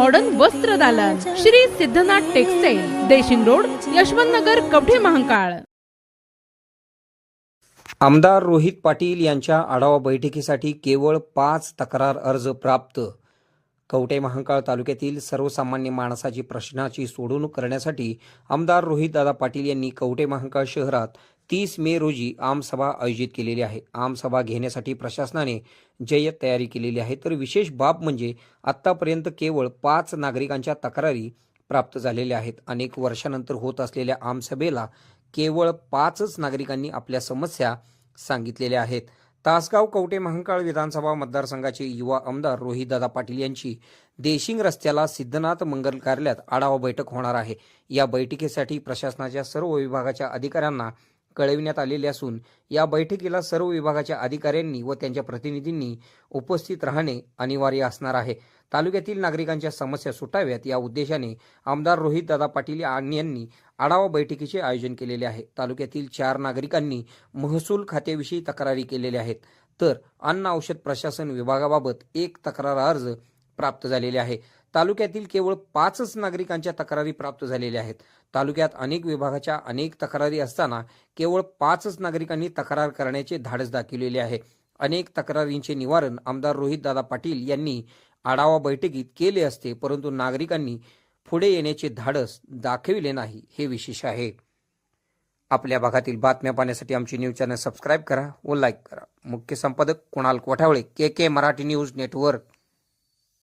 Modern वस्त्र दालन Shri Siddhanath textile Deshing road Yashwant Nagar Kavathe Mahankal आमदार रोहित पाटील यांच्या आढावा बैठकीसाठी केवळ पाच तक्रार अर्ज प्राप्त. कवटे महांकाळ तालुक्यातील सर्वसामान्य माणसाची प्रश्नाची सोडवणूक करण्यासाठी आमदार रोहितदादा पाटील यांनी कवटे महांकाळ शहरात तीस मे रोजी आमसभा आयोजित केलेली आहे. आमसभा घेण्यासाठी प्रशासनाने जय्यत तयारी केलेली आहे. तर विशेष बाब म्हणजे आत्तापर्यंत केवळ पाच नागरिकांच्या तक्रारी प्राप्त झालेल्या आहेत. अनेक वर्षानंतर होत असलेल्या आमसभेला केवळ पाचच नागरिकांनी आपल्या समस्या सांगितलेल्या आहेत. तासगाव कवटे महांकाळ विधानसभा मतदारसंघाचे युवा आमदार रोहितदादा पाटील यांची देशिंग रस्त्याला सिद्धनाथ मंगल कार्यालयात आढावा बैठक होणार आहे. या बैठकीसाठी प्रशासनाच्या सर्व विभागाच्या अधिकाऱ्यांना कळविण्यात आलेले असून या बैठकीला सर्व विभागाच्या अधिकाऱ्यांनी व त्यांच्या प्रतिनिधींनी उपस्थित राहणे अनिवार्य असणार आहे. तालुक्यातील नागरिकांच्या समस्या सुटाव्यात या उद्देशाने आमदार रोहितदादा पाटील यांनी आढावा बैठकीचे आयोजन केलेले आहे. तालुक्यातील चार नागरिकांनी महसूल खात्याविषयी तक्रारी केलेल्या आहेत. तर अन्न औषध प्रशासन विभागाबाबत एक तक्रार अर्ज प्राप्त झालेले आहे. तालुक्यातील केवळ पाचच नागरिकांच्या तक्रारी प्राप्त झालेल्या आहेत. तालुक्यात अनेक विभागाच्या अनेक तक्रारी असताना केवळ पाचच नागरिकांनी तक्रार करण्याचे धाडस दाखविलेले आहे. अनेक तक्रारींचे निवारण आमदार रोहितदादा पाटील यांनी आढावा बैठकीत केले असते परंतु नागरिकांनी पुढे येण्याचे धाडस दाखविले नाही हे विशेष आहे. आपल्या भागातील बातम्या पाहण्यासाठी आमची न्यूज चॅनल सबस्क्राईब करा व लाईक करा. मुख्य संपादक Kunal Kothawale K K Marathi news network.